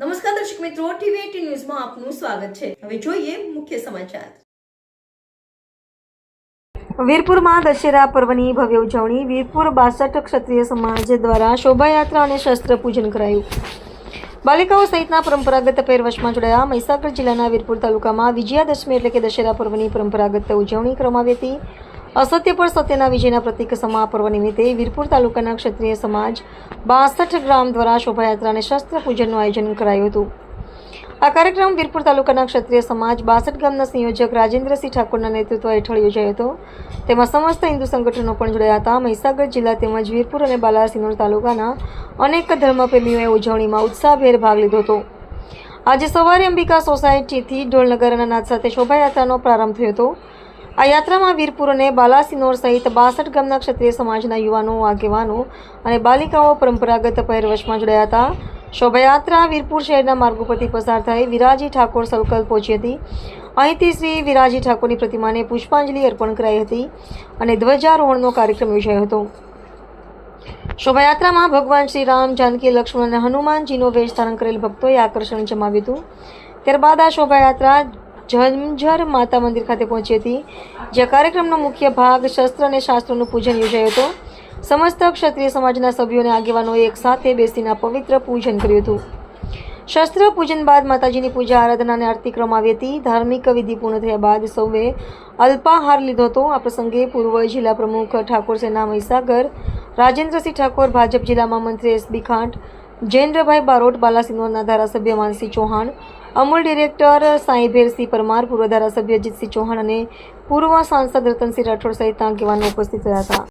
નમસ્કાર દર્શક મિત્રો, ટીવી ન્યૂઝમાં આપનું સ્વાગત છે. હવે જોઈએ મુખ્ય સમાચાર. વીરપુરમાં દશેરા પર્વની ભવ્ય ઉજવણી વીરપુર બાસઠ ક્ષત્રિય સમાજ દ્વારા શોભાયાત્રા અને શસ્ત્ર પૂજન કરાયું. બાલિકાઓ સહિતના પરંપરાગત પહેરવશમાં જોડાયા મહીસાગર જિલ્લાના વીરપુર તાલુકામાં વિજયાદશમી એટલે કે દશેરા પર્વની પરંપરાગત ઉજવણી કરવામાં આવી હતી. અસત્ય પર સત્યના વિજયના પ્રતિક સમા પર્વ નિમિત્તે વીરપુર તાલુકાના ક્ષત્રિય સમાજ બાસઠ ગ્રામ દ્વારા શોભાયાત્રા અને શસ્ત્ર પૂજનનું આયોજન કરાયું હતું. આ કાર્યક્રમ વીરપુર તાલુકાના ક્ષત્રિય સમાજ બાસઠ ગામના સંયોજક રાજેન્દ્રસિંહ ઠાકોરના નેતૃત્વ હેઠળ યોજાયો હતો. તેમાં સમસ્ત હિન્દુ સંગઠનો પણ જોડાયા હતા. મહીસાગર જિલ્લા તેમજ વીરપુર અને બાલાસિનોર તાલુકાના અનેક ધર્મપ્રેમીઓએ ઉજવણીમાં ઉત્સાહભેર ભાગ લીધો હતો. આજે સવારે અંબિકા સોસાયટીથી ઢોલનગરના નાદ સાથે શોભાયાત્રાનો પ્રારંભ થયો હતો. આ યાત્રામાં વીરપુર અને બાલાસિનોર સહિત બાસઠ ગામના ક્ષત્રિય સમાજના યુવાનો, આગેવાનો અને બાલિકાઓ પરંપરાગત પહેરવશમાં જોડાયા હતા. શોભાયાત્રા વીરપુર શહેરના માર્ગો પરથી પસાર થઈ વિરાજી ઠાકોર સર્કલ પહોંચી હતી. અહીંથી શ્રી વિરાજી ઠાકોરની પ્રતિમાને પુષ્પાંજલિ અર્પણ કરાઈ હતી અને ધ્વજારોહણનો કાર્યક્રમ યોજાયો હતો. શોભાયાત્રામાં ભગવાન શ્રી રામ, જાનકી, લક્ષ્મણ અને હનુમાનજીનો વેશ ધારણ કરેલ ભક્તોએ આકર્ષણ જમાવ્યું હતું. ત્યારબાદ આ શોભાયાત્રા ઝંઝર માતા મંદિર ખાતે પહોંચી હતી જે કાર્યક્રમનો મુખ્ય ભાગ શસ્ત્ર અને શાસ્ત્રોનું પૂજન યોજાયો હતો. સમસ્ત ક્ષત્રિય સમાજના સભ્યો અને આગેવાનોએ એક સાથે બેસીને પવિત્ર પૂજન કર્યું હતું. શસ્ત્ર પૂજન બાદ માતાજીની પૂજા, આરાધના અને આરતી કરવામાં આવી હતી. ધાર્મિક વિધિ પૂર્ણ થયા બાદ સૌએ અલ્પાહાર લીધો હતો. આ પ્રસંગે પૂર્વ જિલ્લા પ્રમુખ ઠાકોર સેના મહીસાગર, રાજેન્દ્રસિંહ ઠાકોર ભાજપ જિલ્લામાં મંત્રી એસબી ખાંટ, જયેન્દ્રભાઈ બારોટ બાલાસિનોરના ધારાસભ્ય માનસિંહ ચૌહાણ અમૂલ ડિરેક્ટર સાંઈભેરસિંહ પરમાર, પૂર્વ ધારાસભ્ય અજીતસિંહ ચૌહાણ અને પૂર્વ સાંસદ રતનસિંહ રાઠોડ સહિતના આગેવાનો ઉપસ્થિત રહ્યા હતા.